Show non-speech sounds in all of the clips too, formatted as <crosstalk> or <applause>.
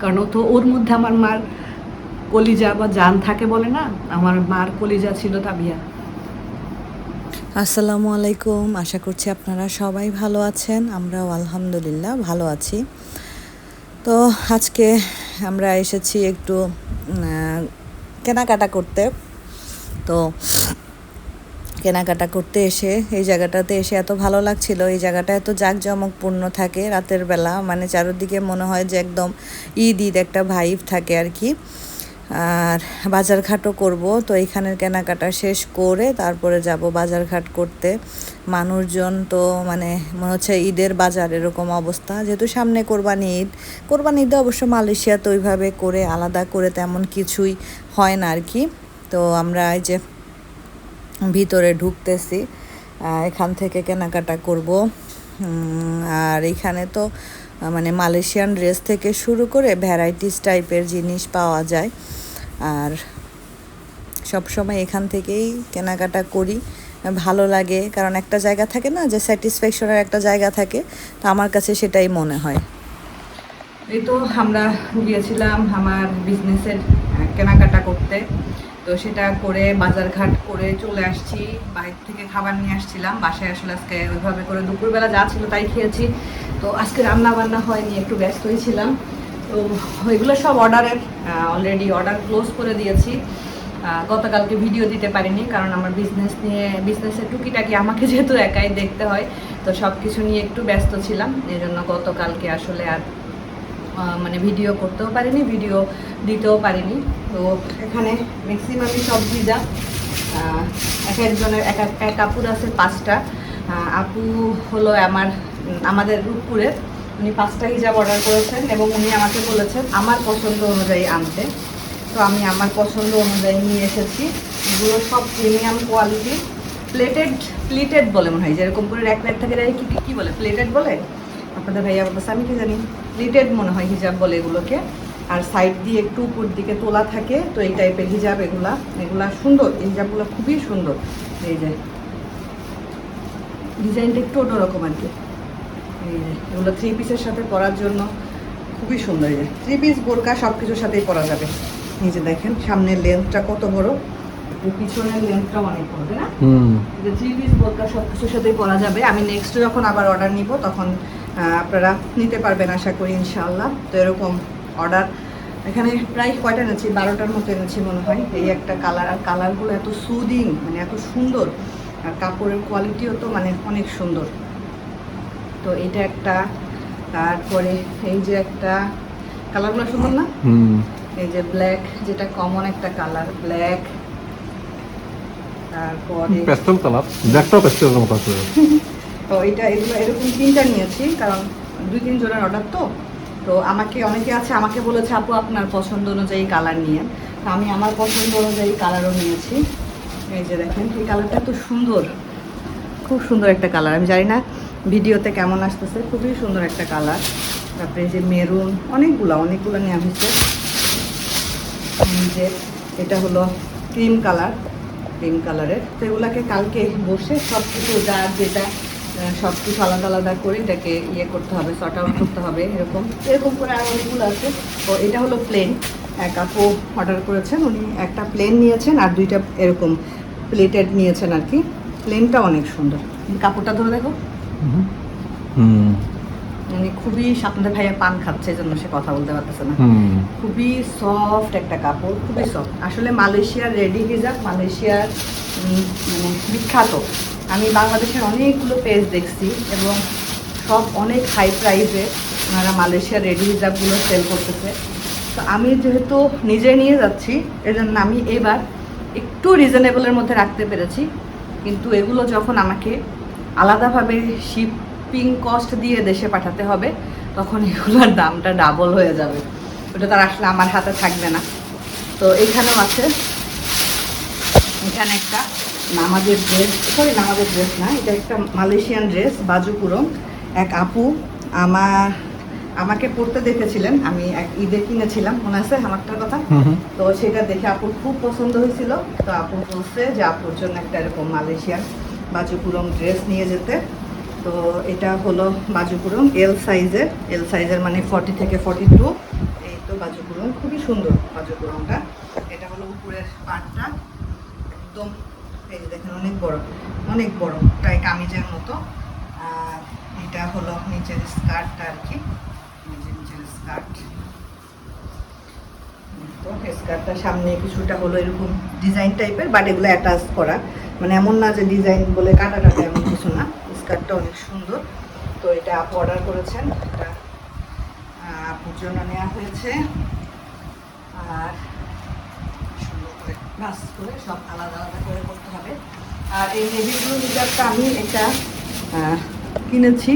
কারণ তো ওর মধ্যে আমার মার কলিজা বা জান থাকে বলে না, আমার মার কলিজা ছিল তাবিয়া। আসসালামু আলাইকুম, আশা করছি আপনারা সবাই ভালো আছেন, আমরাও আলহামদুলিল্লাহ ভালো আছি। তো আজকে আমরা এসেছি একটু কেনাকাটা করতে। তো কেনাকাটা করতে এসে, এই জায়গাটাতে এসে এত ভালো লাগছিল। এই জায়গাটা এত জাঁকজমকপূর্ণ থাকে রাতের বেলা। মানে চারদিকে মনে হয় যে একদম ঈদ ঈদ একটা ভাইব থাকে আর কি। আর বাজারঘাটও করব। তো এখানের কেনাকাটা শেষ করে তারপরে যাব বাজারঘাট করতে। মানুষজন তো মানে মনে হচ্ছে ঈদের বাজার এরকম অবস্থা। যেহেতু সামনে কোরবানি ঈদ, কোরবানি ঈদে অবশ্য মালয়েশিয়াতে ওইভাবে করে আলাদা করে তেমন কিছুই হয় না আর কি। তো আমরা এই যে ভিতরে ঢুকতেছি এখান থেকে কেনাকাটা করব। আর এখানে তো মানে মালয়েশিয়ান ড্রেস থেকে শুরু করে ভ্যারাইটিস টাইপের জিনিস পাওয়া যায়। আর সব সময় এখান থেকেই কেনাকাটা করি। ভালো লাগে, কারণ একটা জায়গা থাকে না যে স্যাটিসফ্যাকশনের একটা জায়গা থাকে, তো আমার কাছে সেটাই মনে হয়। এই তো আমরা গিয়েছিলাম আমার বিজনেসের কেনাকাটা করতে। তো সেটা করে বাজারঘাট করে চলে আসছি। বাইরে থেকে খাবার নিয়ে আসছিলাম। বাসায় আসলে আজকে ওইভাবে করে দুপুরবেলা যা ছিল তাই খেয়েছি। তো আজকে রান্না বান্না হয়নি, একটু ব্যস্তই ছিলাম। তো ওইগুলো সব অর্ডারের অলরেডি অর্ডার ক্লোজ করে দিয়েছি। গতকালকে ভিডিও দিতে পারিনি কারণ আমার বিজনেস নিয়ে বিজনেসের টুকিটাকি আমাকে যেহেতু একাই দেখতে হয়, তো সব কিছু নিয়ে একটু ব্যস্ত ছিলাম। এই জন্য গতকালকে আসলে আর মানে ভিডিও করতেও পারিনি ভিডিও দিতেও পারিনি। তো এখানে ম্যাক্সিমামই সব ভিজা এক একজনের, এক এক এক আপুর আছে পাঁচটা। আপু হলো আমার আমাদের রূপপুরের। উনি পাঁচটা হিজাব অর্ডার করেছেন এবং উনি আমাকে বলেছেন, আমার পছন্দ অনুযায়ী আনতে। তো আমি আমার পছন্দ অনুযায়ী নিয়ে এসেছি। এগুলো সব প্রিমিয়াম কোয়ালিটি প্লেটেড প্লেটেড বলে মনে হয়। যেরকম করে এক প্লেট থাকে কি বলে? প্লেটেড বলে? আপনাদের ভাইয়া বলতেছে আমি কি জানি প্লিটেড মনে হয় হিজাব বলে এগুলোকে। আর সাইড দিয়ে একটু উপর দিকে তোলা থাকে তো এই টাইপের হিজাব এগুলা। এগুলা সুন্দর এই হিজাবগুলো খুবই সুন্দর। এই যে ডিজাইনটা একটু অন্যরকম আর কি। এই যে এগুলো থ্রি পিসের সাথে পরার জন্য খুবই সুন্দর এই যে। থ্রি পিস বোরকা সব কিছুর সাথেই পরা যাবে। নিজে দেখেন সামনের লেন্থটা কত বড়। পিছনের লেন্থটা অনেক বড় তাই না? থ্রি পিস বোরকা সব কিছুর সাথেই পরা যাবে। আমি নেক্সট যখন আবার অর্ডার নিব তখন আপনারা নিতে পারবেন আশা করি ইনশাল্লাহ তো এরকম অর্ডার এখানে প্রায় কয়টা এনেছি? বারোটার মতো এনেছি মনে হয়। এই একটা কালার আর কালারগুলো এত সুদিং মানে এত সুন্দর। আর কাপড়ের কোয়ালিটিও তো মানে অনেক সুন্দর। তো এটা একটা তারপরে এই যে একটা কালারগুলো সুন্দর না? হুম। এই যে ব্ল্যাক যেটা কমন একটা কালার ব্ল্যাক তারপরে প্যাস্টেল কালার ব্ল্যাকটাও প্যাস্টেলের মতো আছে। <laughs> তো এটা এগুলো এরকম তিনটা নিয়েছি, কারণ দুই তিন জনের অর্ডার তো। তো আমাকে অনেকে আছে, আমাকে বলেছে, আপু, আপনার পছন্দ অনুযায়ী কালার নিয়ে। তো আমি আমার পছন্দ অনুযায়ী কালারও নিয়েছি। এই যে দেখেন, এই কালারটা এত সুন্দর। খুব সুন্দর একটা কালার আমি জানি না ভিডিওতে কেমন আসতেছে, খুবই সুন্দর একটা কালার তারপরে এই যে মেরুন অনেকগুলো অনেকগুলো নেওয়া হয়েছে। যে এটা হলো ক্রিম কালার ক্রিম কালারের তো এগুলাকে কালকে বসে সব কিছু যার যেটা সব কিছু আলাদা আলাদা করে এটাকে ইয়ে করতে হবে শর্ট আউট করতে হবে এরকম। এরকম করে আর অনেকগুলো আছে। তো এটা হলো প্লেন এক আপু অর্ডার করেছেন উনি একটা প্লেন নিয়েছেন আর দুইটা এরকম প্লেটেড নিয়েছেন আর কি। প্লেনটা অনেক সুন্দর। কাপড়টা ধরে দেখো। হুম। মানে খুবই আপনাদের ভাইয়া পান খাচ্ছে এই জন্য সে কথা বলতে পারতেছে না। হুম। খুবই সফট একটা কাপড় খুবই সফট আসলে মালয়েশিয়ার রেডি হিজাব মালয়েশিয়ার মানে বিখ্যাত। আমি বাংলাদেশের অনেকগুলো পেজ দেখছি এবং সব অনেক হাই প্রাইসে ওনারা মালয়েশিয়ার রেডি হিজাবগুলো সেল করতেছে। তো আমি যেহেতু নিজে নিয়ে যাচ্ছি, এজন্য আমি এবার একটু রিজনেবলের মধ্যে রাখতে পেরেছি। কিন্তু এগুলো যখন আমাকে আলাদাভাবে শিপিং কস্ট দিয়ে দেশে পাঠাতে হবে, তখন এগুলোর দামটা ডাবল হয়ে যাবে। ওটা তার আসলে আমার হাতে থাকবে না। তো এখানেও আছে। এখানে একটা নামাজের ড্রেস সরি নামাজের ড্রেস না এটা একটা মালয়েশিয়ান ড্রেস বাজুপুরম। এক আপু আমার আমাকে পড়তে দেখেছিলেন আমি এক ঈদে কিনেছিলাম মনে আছে আমারটার কথা? তো সেটা দেখে আপুর খুব পছন্দ হয়েছিল। তো আপু বলছে যে আপুর জন্য একটা এরকম মালয়েশিয়ান বাজুপুরম ড্রেস নিয়ে যেতে। তো এটা হলো বাজুপুরম এল সাইজের এল সাইজের মানে ফর্টি থেকে ফর্টি টু এই তো বাজুকুরুম খুবই সুন্দর বাজুকুরুমটা এটা হলো উপরের পাটটা একদম এই যে দেখেন, অনেক বড় অনেক বড় প্রায় কামিজের মতো। আর এটা হলো নিচের স্কার্টটা আর কি। নিচের স্কার্ট। তো স্কার্টটা সামনে কিছুটা হলো এরকম ডিজাইন টাইপের, বাট এগুলো অ্যাটাচ করা। মানে এমন না যে ডিজাইন বলে কাটা টাটা এমন কিছু না। স্কার্টটা অনেক সুন্দর। তো এটা আপু অর্ডার করেছেন। এটা আপুর জন্য নেওয়া হয়েছে। আর করে। সব আলাদা আলাদা করে করতে হবে। আর এই নেভি ব্লু হিজাবটা আমি এটা কিনেছি।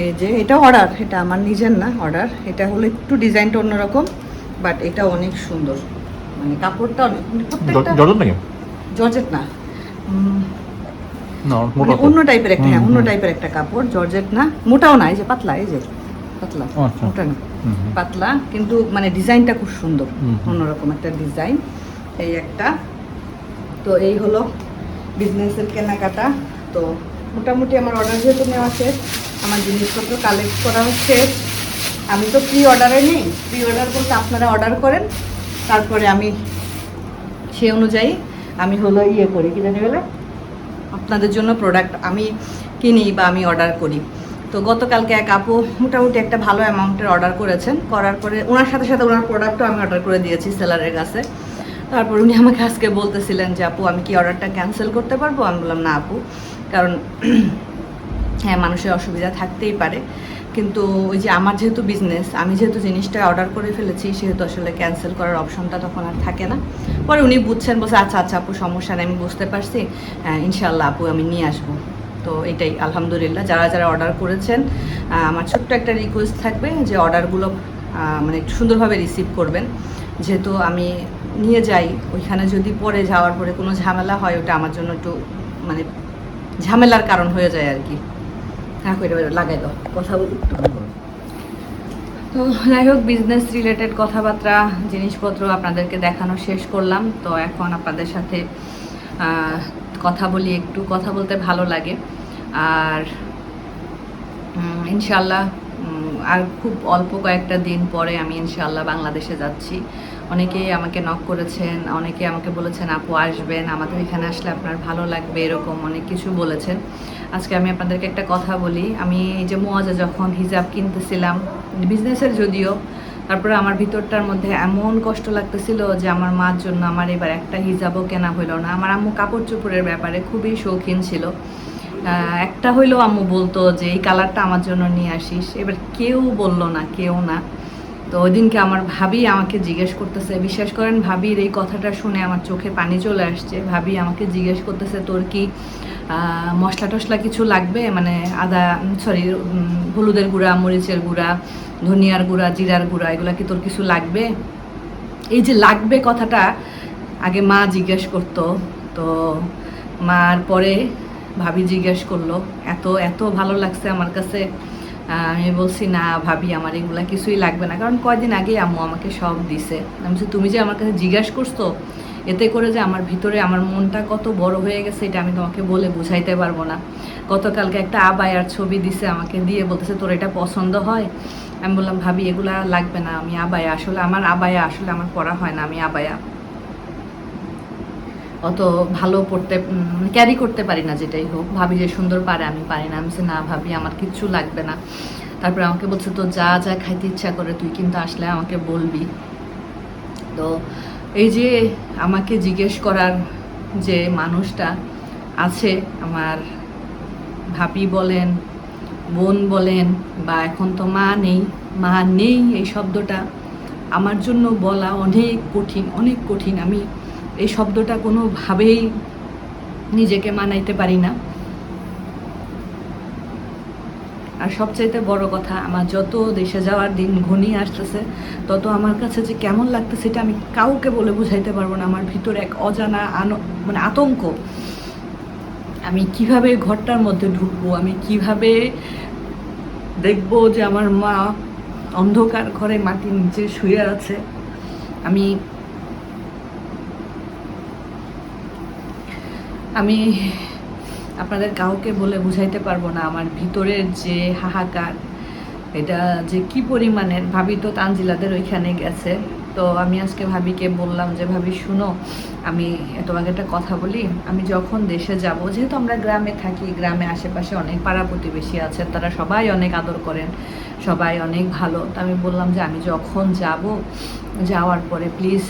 এই যে এটা অর্ডার এটা আমার নিজের না অর্ডার এটা হলো একটু ডিজাইনটা অন্যরকম বাট এটা অনেক সুন্দর। মানে কাপড়টা অনেক মানে জর্জেট না। মানে অন্য টাইপের একটা হ্যাঁ অন্য টাইপের একটা কাপড় জর্জেট না। মোটাও না এই যে পাতলা এই যে পাতলা। আচ্ছা। মোটা না। পাতলা কিন্তু মানে ডিজাইনটা খুব সুন্দর। অন্যরকম একটা ডিজাইন এই একটা। তো এই হলো বিজনেসের কেনাকাটা। তো মোটামুটি আমার অর্ডার যেহেতু নেওয়া শেষ, আমার জিনিসপত্র কালেক্ট করা শেষ। আমি তো প্রি অর্ডারে নেই। প্রি অর্ডার বলতে আপনারা অর্ডার করেন। তারপরে আমি সে অনুযায়ী আমি হলো ইয়ে করি, কি জানি বলে? আপনাদের জন্য প্রোডাক্ট আমি কিনি বা আমি অর্ডার করি। তো গতকালকে এক আপু মোটামুটি একটা ভালো অ্যামাউন্টের অর্ডার করেছেন। করার পরে ওনার সাথে সাথে ওনার প্রোডাক্টও আমি অর্ডার করে দিয়েছি সেলারের কাছে। তারপর উনি আমাকে আজকে বলতেছিলেন যে আপু আমি কি অর্ডারটা ক্যান্সেল করতে পারব? আমি বললাম না আপু। কারণ <clears throat> হ্যাঁ মানুষের অসুবিধা থাকতেই পারে। কিন্তু ওই যে আমার যেহেতু বিজনেস আমি যেহেতু জিনিসটা অর্ডার করে ফেলেছি সেহেতু আসলে ক্যান্সেল করার অপশনটা তখন আর থাকে না। পরে উনি বুঝছেন বলছে আচ্ছা আচ্ছা আপু সমস্যা নেই আমি বুঝতে পারছি। হ্যাঁ, ইনশাল্লাহ আপু আমি নিয়ে আসব। তো এটাই আলহামদুলিল্লাহ যারা যারা অর্ডার করেছেন আমার ছোট্ট একটা রিকোয়েস্ট থাকবে যে অর্ডারগুলো মানে একটু সুন্দরভাবে রিসিভ করবেন। যেহেতু আমি নিয়ে যাই ওইখানে যদি পরে যাওয়ার পরে কোনো ঝামেলা হয় ওটা আমার জন্য একটু মানে ঝামেলার কারণ হয়ে যায় আর কি। হ্যাঁ করে লাগাই দাও। কথা বলি তো যাই হোক বিজনেস রিলেটেড কথাবার্তা জিনিসপত্র আপনাদেরকে দেখানো শেষ করলাম। তো এখন আপনাদের সাথে কথা বলি একটু কথা বলতে ভালো লাগে। আর ইনশাল্লাহ আর খুব অল্প কয়েকটা দিন পরে আমি ইনশাল্লাহ বাংলাদেশে যাচ্ছি। অনেকেই আমাকে নক করেছেন, অনেকে আমাকে বলেছেন, আপু, আসবেন, আমাদের এখানে আসলে আপনার ভালো লাগবে, এরকম অনেক কিছু বলেছেন। আজকে আমি আপনাদেরকে একটা কথা বলি। আমি এই যে মোয়াজা যখন হিজাব কিনতেছিলাম বিজনেসের যদিও, তারপরে আমার ভিতরটার মধ্যে এমন কষ্ট লাগতেছিল যে আমার মার জন্য আমার এবার একটা হিজাবও কেনা হলো না। আমার আম্মু কাপড় চোপড়ের ব্যাপারে খুবই শৌখিন ছিল। একটা হইলেও আম্মু বলতো যে, এই কালারটা আমার জন্য নিয়ে আসিস। এবার কেউ বলল না, কেউ না। তো ওই দিনকে আমার ভাবি আমাকে জিজ্ঞেস করতেছে, বিশ্বাস করেন ভাবির এই কথাটা শুনে আমার চোখে পানি চলে আসছে। ভাবি আমাকে জিজ্ঞেস করতেছে, তোর কি মশলা টশলা কিছু লাগবে? মানে আদা, সরি হলুদের গুঁড়া, মরিচের গুঁড়া, ধনিয়ার গুঁড়া, জিরার গুঁড়া, এগুলা কি তোর কিছু লাগবে? এই যে লাগবে কথাটা, আগে মা জিজ্ঞেস করতো। তো মার পরে ভাবি জিজ্ঞেস করল, এত এত ভালো লাগছে আমার কাছে। আমি বলছি, না ভাবি, আমার এগুলা কিছুই লাগবে না। কারণ কয়দিন আগেই আম্মু আমাকে সব দিছে। আমি বলছি, তুমি যে আমার কাছে জিজ্ঞেস করছ, এতে করে যে আমার ভিতরে আমার মনটা কত বড় হয়ে গেছে, এটা আমি তোমাকে বলে বুঝাইতে পারব না। গতকালকে একটা আবায়ার ছবি দিছে আমাকে, দিয়ে বলতেছে, তোর এটা পছন্দ হয়? আমি বললাম, ভাবি, এগুলা লাগবে না, আমি আবায়া আসলে আমার আবায়া আসলে আমার পড়া হয় না, আমি আবায়া অত ভালো পড়তে ক্যারি করতে পারি না যেটাই হোক। ভাবি যে সুন্দর পারে, আমি পারি না। আমি না ভাবি, আমার কিচ্ছু লাগবে না। তারপরে আমাকে বলছে, তো যা যা খাইতে ইচ্ছা করে, তুই কিন্তু আসলে আমাকে বলবি। তো এই যে আমাকে জিজ্ঞেস করার যে মানুষটা আছে, আমার ভাবি বলেন, বোন বলেন, বা এখন তো মা নেই মা নেই এই শব্দটা, আমার জন্য বলা অনেক কঠিন অনেক কঠিন। আমি এই শব্দটা কোনোভাবেই নিজেকে মানাইতে পারি না। আর সবচাইতে বড় কথা, আমার যত দেশে যাওয়ার দিন ঘনিয়ে আসতেছে, তত আমার কাছে যে কেমন লাগতেছে সেটা আমি কাউকে বলে বুঝাইতে পারব না। আমার ভিতরে এক অজানা আন মানে আতঙ্ক। আমি কীভাবে ঘরটার মধ্যে ঢুকবো? আমি কীভাবে দেখব যে আমার মা অন্ধকার ঘরে মাটির নিচে শুয়ে আছে? আমি আমি আপনাদের কাউকে বলে বুঝাইতে পারব না, আমার ভিতরের যে হাহাকার, এটা যে কি পরিমাণের, ভাবি তো তানজিলাদের ওইখানে গেছে। তো আমি আজকে ভাবিকে বললাম যে, ভাবি, শুনো, আমি তোমাকে একটা কথা বলি। আমি যখন দেশে যাব, যেহেতু আমরা গ্রামে থাকি, গ্রামে আশেপাশে অনেক পাড়া প্রতিবেশী আছেন তারা সবাই অনেক আদর করেন, সবাই অনেক ভালো। তো আমি বললাম যে, আমি যখন যাব, যাওয়ার পরে প্লিজ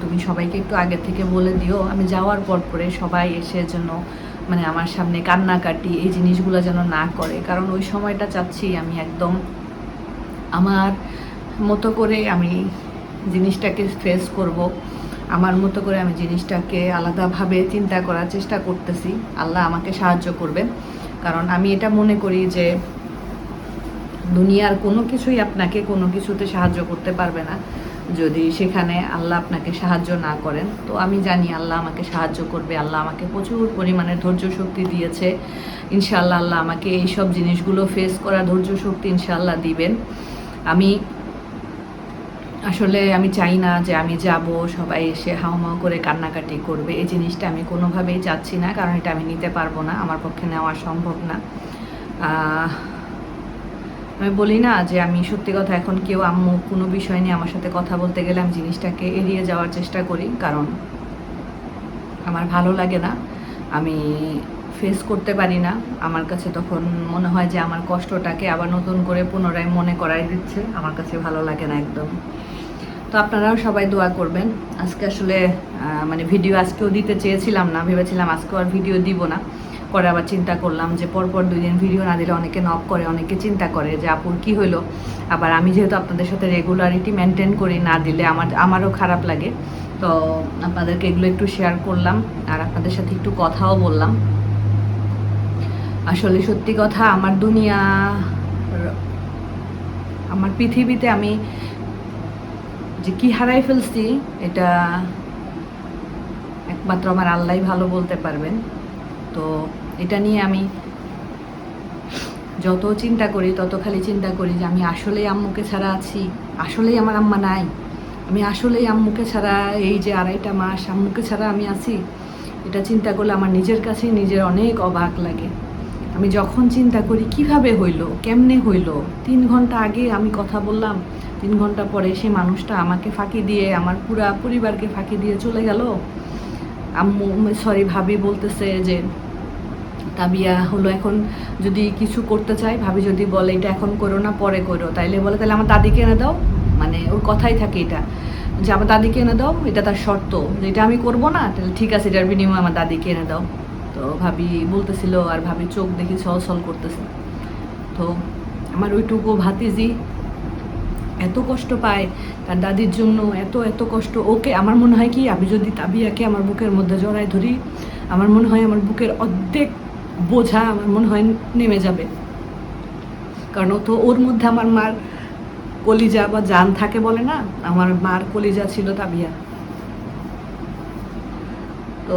তুমি সবাইকে একটু আগে থেকে বলে দিও। আমি যাওয়ার পর পরে সবাই এসে যেন মানে আমার সামনে কান্নাকাটি, এই জিনিসগুলো যেন না করে। কারণ ওই সময়টা চাচ্ছি আমি একদম আমার মতো করে আমি জিনিসটাকে ফেস করব। আমার মতো করে আমি জিনিসটাকে আলাদাভাবে চিন্তা করার চেষ্টা করতেছি। আল্লাহ আমাকে সাহায্য করবে। কারণ আমি এটা মনে করি যে দুনিয়ার কোনো কিছুই আপনাকে কোনো কিছুতে সাহায্য করতে পারবে না। যদি সেখানে আল্লাহ আপনাকে সাহায্য না করেন, তো আমি জানি আল্লাহ আমাকে সাহায্য করবে। আল্লাহ আমাকে প্রচুর পরিমাণে ধৈর্য শক্তি দিয়েছে। ইনশাল্লাহ আল্লাহ আমাকে এই সব জিনিসগুলো ফেস করা ধৈর্য শক্তি ইনশাআল্লাহ দিবেন। আমি আসলে আমি চাই না যে আমি যাব, সবাই এসে হাওমাও করে কান্নাকাটি করবে। এই জিনিসটা আমি কোনোভাবেই চাচ্ছি না, কারণ এটা আমি নিতে পারব না, আমার পক্ষে নেওয়া সম্ভব না। আমি বলি না যে আমি সত্যি কথা এখন কেউ আম্মু কোনো বিষয় নিয়ে আমার সাথে কথা বলতে গেলে আমি জিনিসটাকে এড়িয়ে যাওয়ার চেষ্টা করি, কারণ আমার ভালো লাগে না। আমি ফেস করতে পারি না। আমার কাছে তখন মনে হয় যে আমার কষ্টটাকে আবার নতুন করে পুনরায় মনে করাই দিচ্ছে। আমার কাছে ভালো লাগে না একদম। তো আপনারাও সবাই দোয়া করবেন। আজকে আসলে মানে ভিডিও আজকেও দিতে চেয়েছিলাম না। ভেবেছিলাম আজকেও আর ভিডিও দিব না। পরে আবার চিন্তা করলাম যে পরপর দুই দিন ভিডিও না দিলে অনেকে নক করে, অনেকে চিন্তা করে যে আপুর কি হলো? আবার আমি যেহেতু আপনাদের সাথে রেগুলারিটি মেনটেন করি না দিলে আমার, আমারও খারাপ লাগে। তো আপনাদেরকে এগুলো একটু শেয়ার করলাম। আর আপনাদের সাথে একটু কথাও বললাম। আসলে সত্যি কথা, আমার দুনিয়া, আমার পৃথিবীতে আমি যে কি হারাই ফেলছি, এটা একমাত্র আমার আল্লাহ ভালো বলতে পারবেন। তো এটা নিয়ে আমি যত চিন্তা করি, তত খালি চিন্তা করি যে আমি আসলেই আম্মুকে ছাড়া আছি, আসলেই আমার আম্মা নাই। আমি আসলেই আম্মুকে ছাড়া এই যে আড়াইটা মাস আম্মুকে ছাড়া আমি আছি, এটা চিন্তা করলে আমার নিজের কাছে নিজের অনেক অবাক লাগে। আমি যখন চিন্তা করি, কীভাবে হইল, কেমনে হইল, তিন ঘণ্টা আগে আমি কথা বললাম, তিন ঘণ্টা পরে সে মানুষটা আমাকে ফাঁকি দিয়ে, আমার পুরা পরিবারকে ফাঁকি দিয়ে চলে গেল। আম্মু সরি ভাবি বলতেছে যে, তাবিয়া হলো এখন যদি কিছু করতে চাই ভাবি যদি বলে, এটা এখন করো না, পরে করো। তাইলে বলে তাহলে আমার দাদিকে এনে দাও। মানে ওর কথাই থাকে এটা। যে, আমার দাদিকে এনে দাও, এটা তার শর্ত। যে, এটা আমি করব না তাহলে ঠিক আছে, এটার বিনিময়ে আমার দাদিকে এনে দাও। তো ভাবি বলতেছিল আর ভাবি চোখ দেখি ছল করতেছে। তো আমার ওইটুকু ভাতিজি এত কষ্ট পায় তার দাদির জন্য এত এত কষ্ট। ওকে আমার মনে হয় কি, আমি যদি তাবিয়াকে আমার বুকের মধ্যে জড়ায় ধরি, আমার মনে হয় আমার বুকের অর্ধেক বোঝা আমার মনে হয় নেমে যাবে। কারণ তো ওর মধ্যে আমার মার কলিজা বা জান থাকে বলে না, আমার মার কলিজা ছিল তাবিয়া। তো